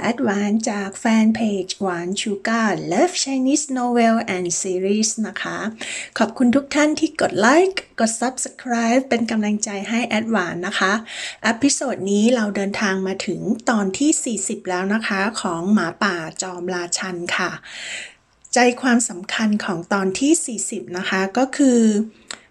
แอดวานจากแฟนเพจหวานชูการ์ Love Chinese Novel and Series นะคะ ขอบคุณทุกท่านที่กดไลค์กด Subscribe เป็นกำลังใจให้แอดวานนะคะอพิโซดนี้เราเดินทางมาถึงตอนที่ 40 แล้วนะคะของหมาป่าจอมราชันค่ะ ใจความสำคัญของตอนที่ 40 นะคะก็คือ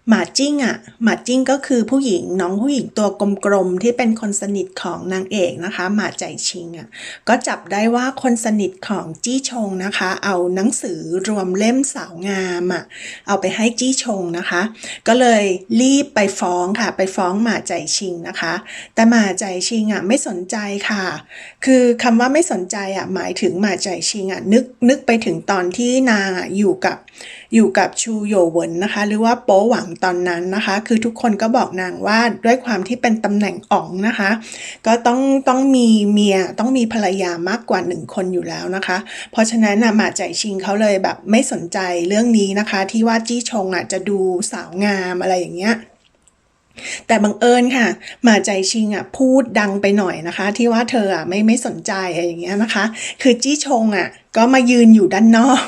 หมาจิ้งอะ่ะหมาจิ้งก็คือผู้หญิงน้องผู้หญิงตัวกลมๆที่เป็นคนสนิทของนางเอกนะคะหมาใจชิงอะ่ะก็จับได้ว่าคนสนิทของจี้ชงนะคะ เอาหนังสือรวมเล่มสาวงามอะ่ะเอาไปให้จี้ชงนะคะ ก็เลยรีบไปฟ้องค่ะ ไปฟ้องหมาใจชิงนะคะ แต่หมาใจชิงอะไม่สนใจค่ะ คือคำว่าไม่สนใจอะหมายถึงหมาใจชิงอะนึกนึกไปถึงตอนที่นางอะอยู่กับอยู่กับชูโยเวินนะคะ หรือว่าโป๊หวังตอนนั้นนะคะ คือทุกคนก็บอกนางว่าด้วยความที่เป็นตำแหน่งอ๋องนะคะ ก็ต้องต้องมีเมียต้องมีภรรยามากกว่าหนึ่งคนอยู่แล้วนะคะ เพราะฉะนั้นน่ะหมาใจชิงเขาเลยแบบไม่สนใจเรื่องนี้นะคะ ที่ว่าจี้ชงอะจะดูสาวงามอะไรอย่างเงี้ยแต่บังเอิญค่ะหมาใจชิงอะพูดดังไปหน่อยนะคะ ที่ว่าเธออะไม่ไม่สนใจอะไรอย่างเงี้ยนะคะ คือจี้ชงอะ ก็มายืนอยู่ด้านนอก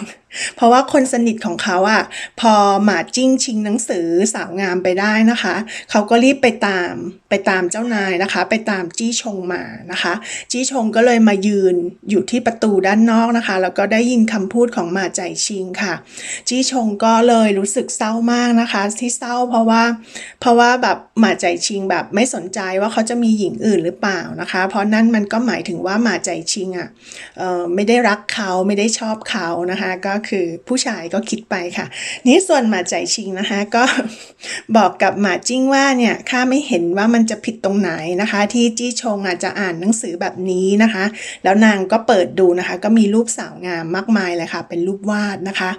เพราะว่าคนสนิทของเขาอะ พอหมาจิ้งชิงหนังสือสาวงามไปได้นะคะ เขาก็รีบไปตามไปตามเจ้านายนะคะ ไปตามจี้ชงมานะคะ จี้ชงก็เลยมายืนอยู่ที่ประตูด้านนอกนะคะ แล้วก็ได้ยินคำพูดของหมาใจชิงค่ะ จี้ชงก็เลยรู้สึกเศร้ามากนะคะ ที่เศร้าเพราะว่า เพราะว่าแบบหมาใจชิงแบบไม่สนใจว่าเขาจะมีหญิงอื่นหรือเปล่านะคะ เพราะนั่นมันก็หมายถึงว่าหมาใจชิงอะเอ่อไม่ได้รักเขาไม่ได้ชอบเขานะคะ ก็คือผู้ชายก็คิดไปค่ะ นี่ส่วนหมาใจชิงนะคะ ก็บอกกับหมาจิ้งว่าเนี่ยข้าไม่เห็นว่ามันจะผิดตรงไหนนะคะ ที่จี้ชงอาจจะอ่านหนังสือแบบนี้นะคะ แล้วนางก็เปิดดูนะคะ ก็มีรูปสาวงามมากมายเลยค่ะ เป็นรูปวาดนะคะ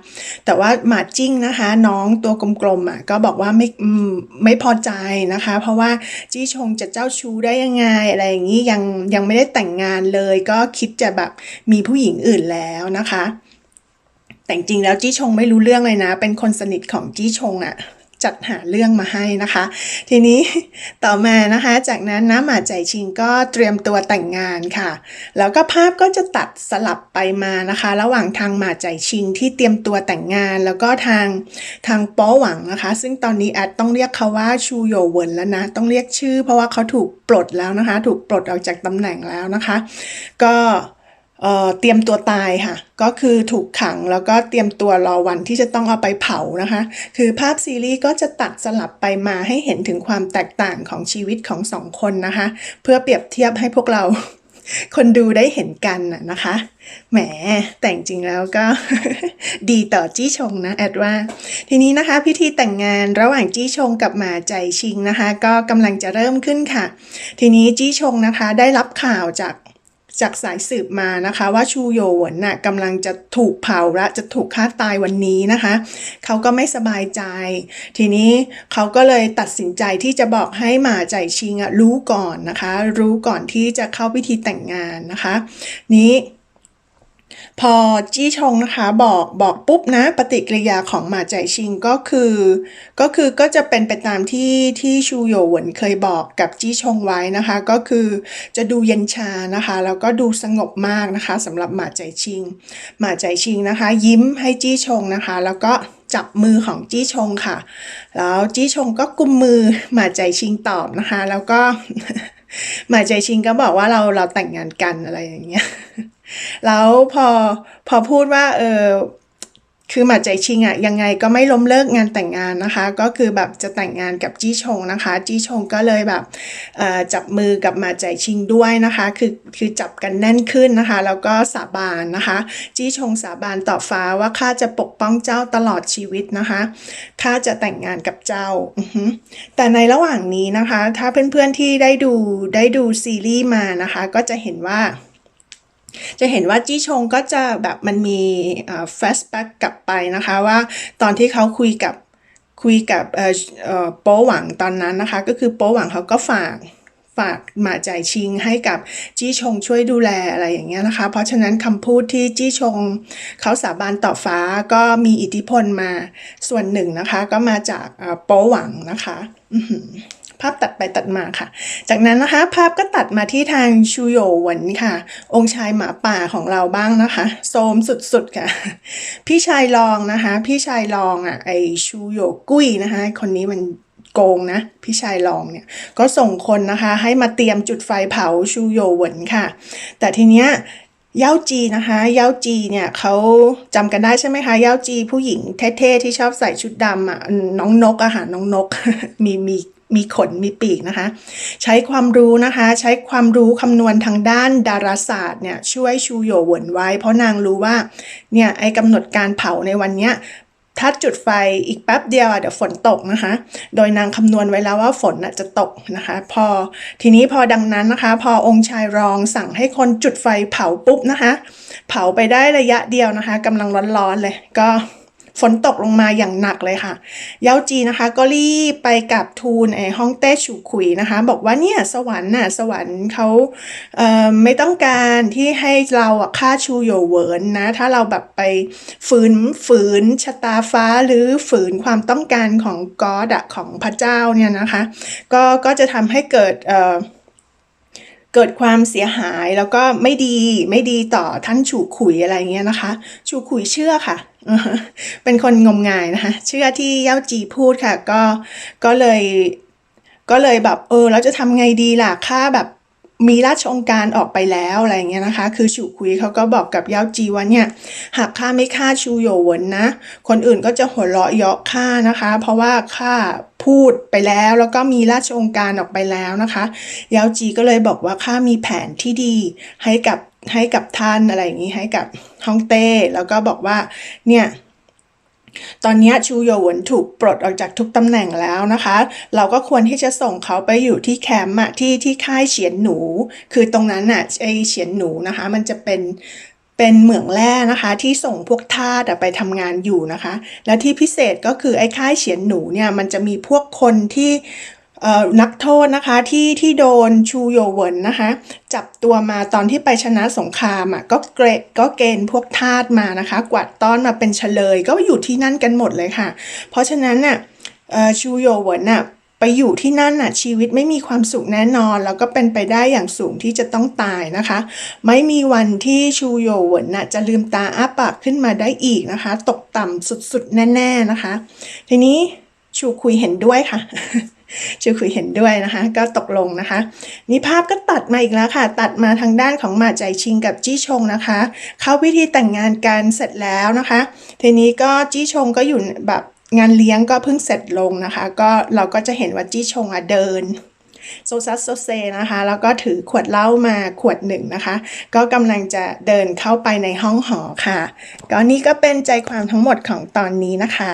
แต่ว่าหมาจิ้งนะคะ น้องตัวกลมๆอะก็บอกว่าไม่ไม่พอใจนะคะ เพราะว่าจี้ชงจะเจ้าชู้ได้ยังไงอะไรอย่างนี้ยังยังไม่ได้แต่งงานเลย ก็คิดจะแบบมีผู้หญิงอื่นแล้วนะคะ แต่จริงแล้วจี้ชงไม่รู้เรื่องเลยนะ เป็นคนสนิทของจี้ชงอะ่ะจัดหาเรื่องมาให้นะคะ ทีนี้ต่อมานะคะ จากนั้นนะหมาใจชิงก็เตรียมตัวแต่งงานค่ะ แล้วก็ภาพก็จะตัดสลับไปมานะคะ ระหว่างทางหมาใจชิงที่เตรียมตัวแต่งงาน แล้วก็ทางทางป้หวังนะคะ ซึ่งตอนนี้แอดต้องเรียกเขาว่าชูโยเวินแล้วนะ ต้องเรียกชื่อ เพราะว่าเขาถูกปลดแล้วนะคะ ถูกปลดออกจากตำแหน่งแล้วนะคะ ก็ เตรียมตัวตายค่ะ ก็คือถูกขังแล้วก็เตรียมตัวรอวันที่จะต้องเอาไปเผานะคะ คือภาพซีรีส์ก็จะตัดสลับไปมาให้เห็นถึงความแตกต่างของชีวิตของสองคนนะคะ เพื่อเปรียบเทียบให้พวกเรา คนดูได้เห็นกันนะนะคะ แหมแต่งจริงแล้วก็ ดีต่อจี้ชงนะแอดว่า ทีนี้นะคะ พิธีแต่งงานระหว่างจี้ชงกับหมาใจชิงนะคะ ก็กำลังจะเริ่มขึ้นค่ะ ทีนี้จี้ชงนะคะ ได้รับข่าวจาก จากสายสืบมานะคะ ว่าชูโยหวนน่ะกำลังจะถูกเผาและจะถูกฆ่าตายวันนี้นะคะ เขาก็ไม่สบายใจ ทีนี้เขาก็เลยตัดสินใจที่จะบอกให้หมาใจชิงอะรู้ก่อนนะคะ รู้ก่อนที่จะเข้าพิธีแต่งงานนะคะ นี้ พอจี้ชงนะคะบอกบอกปุ๊บนะปฏิกิริยาของหมาใจชิงก็คือ ก็คือก็จะเป็นไปตามที่ที่ชูโยหวนเคยบอกกับจี้ชงไว้นะคะ ก็คือจะดูเย็นชานะคะ แล้วก็ดูสงบมากนะคะสำหรับหมาใจชิง หมาใจชิงนะคะ ยิ้มให้จี้ชงนะคะ แล้วก็จับมือของจี้ชงค่ะ แล้วจี้ชงก็กุมมือหมาใจชิงตอบนะคะ แล้วก็หมาใจชิงก็บอกว่าเราเราแต่งงานกันอะไรอย่างเงี้ย แล้วพอพอพูดว่าเออคือหมาใจชิงอะยังไงก็ไม่ล้มเลิกงานแต่งงานนะคะ ก็คือแบบจะแต่งงานกับจี้ชงนะคะ จี้ชงก็เลยแบบจับมือกับหมาใจชิงด้วยนะคะ คือคือจับกันแน่นขึ้นนะคะแล้วก็สาบานนะคะ จี้ชงสาบานต่อฟ้าว่าข้าจะปกป้องเจ้าตลอดชีวิตนะคะข้าจะแต่งงานกับเจ้าแต่ในระหว่างนี้นะคะ ถ้าเพื่อนๆที่ได้ดูได้ดูซีรีส์มานะคะ ก็จะเห็นว่า จะเห็นว่าจี้ชงก็จะแบบมันมีแฟลชแบ็กกลับไปนะคะว่าตอนที่เขาคุยกับคุยกับโป๊หวังตอนนั้นนะคะ ก็คือโป๊หวังเขาก็ฝากฝากหมาใจายชิงให้กับจี้ชงช่วยดูแลอะไรอย่างเงี้ยนะคะ เพราะฉะนั้นคำพูดที่จี้ชงเขาสาบานต่อฟ้าก็มีอิทธิพลมาส่วนหนึ่งนะคะ ก็มาจากโป๊หวังนะคะ ภาพตัดไปตัดมาค่ะ จากนั้นนะคะ ภาพก็ตัดมาที่ทางชูโยหวนค่ะ องค์ชายหมาป่าของเราบ้างนะคะโซมสุดๆค่ะ พี่ชายรองนะคะ พี่ชายรองอะไอชูโยกุ้ยนะคะ คนนี้มันโกงนะพี่ชายรองเนี่ยก็ส่งคนนะคะให้มาเตรียมจุดไฟเผาชูโยหวนค่ะ แต่ทีเนี้ยเย้าจีนะคะเย้าจีเนี่ยเขาจำกันได้ใช่ไหมคะเย้าจีผู้หญิงเท่ๆที่ชอบใส่ชุดดำอะน้องนกอะค่ะน้องนกมีมี มีขนมีปีกนะคะ ใช้ความรู้นะคะ ใช้ความรู้คำนวณทางด้านดาราศาสตร์เนี่ยช่วยชูโยหวนไว้ เพราะนางรู้ว่าเนี่ยไอกำหนดการเผาในวันเนี้ยถ้าจุดไฟอีกแป๊บเดียวอะเดี๋ยวฝนตกนะคะ โดยนางคำนวณไว้แล้วว่าฝนน่ะจะตกนะคะ พอทีนี้พอดังนั้นนะคะ พอองค์ชายรองสั่งให้คนจุดไฟเผาปุ๊บนะคะ เผาไปได้ระยะเดียวนะคะกำลังร้อนๆเลยก็ ฝนตกลงมาอย่างหนักเลยค่ะ เย้าจีนะคะก็รีบไปกับทูลไอฮ่องเต้ฉูขุยนะคะ บอกว่าเนี่ยสวรรค์น่ะสวรรค์เขาเอ่อไม่ต้องการที่ให้เราอะฆ่าชูโยเวินนะ ถ้าเราแบบไปฝืนฝืนชะตาฟ้าหรือฝืนความต้องการของกอดอะของพระเจ้าเนี่ยนะคะ ก็ก็จะทำให้เกิดเอ่อเกิดความเสียหายแล้วก็ไม่ดีไม่ดีต่อท่านฉูขุยอะไรเงี้ยนะคะฉูขุยเชื่อค่ะ เป็นคนงมงายนะคะ เชื่อที่เย่าจีพูดค่ะ ก็ก็เลยก็เลยแบบเออแล้วจะทำไงดีล่ะข้าแบบมีราชองค์การออกไปแล้วอะไรเงี้ยนะคะ คือฉูคุยเขาก็บอกกับเย่าจีว่าเนี่ย หากข้าไม่ฆ่าชูโยวนนะ คนอื่นก็จะหัวเราะเยาะข้านะคะ เพราะว่าข้าพูดไปแล้วแล้วก็มีราชองค์การออกไปแล้วนะคะ เย้าจีก็เลยบอกว่าข้ามีแผนที่ดีให้กับ ให้กับท่านอะไรอย่างนี้ให้กับฮ่องเต้ แล้วก็บอกว่าเนี่ยตอนนี้ชูโยหวนถูกปลดออกจากทุกตำแหน่งแล้วนะคะ เราก็ควรที่จะส่งเขาไปอยู่ที่แคมป์อะที่ที่ค่ายเฉียนหนู คือตรงนั้นอะไอเฉียนหนูนะคะ มันจะเป็นเป็นเหมืองแร่นะคะที่ส่งพวกทาสไปทำงานอยู่นะคะ และที่พิเศษก็คือไอ้ค่ายเฉียนหนูเนี่ยมันจะมีพวกคนที่ นักโทษนะคะที่ที่โดนชูโยเวินนะคะจับตัวมาตอนที่ไปชนะสงครามอะก็เกรก็เกณฑ์พวกทาสมานะคะ กวาดต้อนมาเป็นเฉลยก็อยู่ที่นั่นกันหมดเลยค่ะ เพราะฉะนั้นน่ะชูโยเวินน่ะไปอยู่ที่นั่นน่ะชีวิตไม่มีความสุขแน่นอน แล้วก็เป็นไปได้อย่างสูงที่จะต้องตายนะคะ ไม่มีวันที่ชูโยเวินน่ะจะลืมตาอ้าปากขึ้นมาได้อีกนะคะ ตกต่ำสุดๆ แน่ ๆนะคะ ทีนี้ชูคุยเห็นด้วยค่ะ ชูคุยเห็นด้วยนะคะ ก็ตกลงนะคะ นี่ภาพก็ตัดมาอีกแล้วค่ะ ตัดมาทางด้านของหมาใจชิงกับจี้ชงนะคะ เข้าพิธีแต่งงานกันเสร็จแล้วนะคะ ทีนี้ก็จี้ชงก็อยู่แบบงานเลี้ยงก็เพิ่งเสร็จลงนะคะ ก็เราก็จะเห็นว่าจี้ชงอะเดินโซซัสโซเซนะคะ แล้วก็ถือขวดเหล้ามาขวดหนึ่งนะคะ ก็กำลังจะเดินเข้าไปในห้องหอค่ะ ก็นี่ก็เป็นใจความทั้งหมดของตอนนี้นะคะ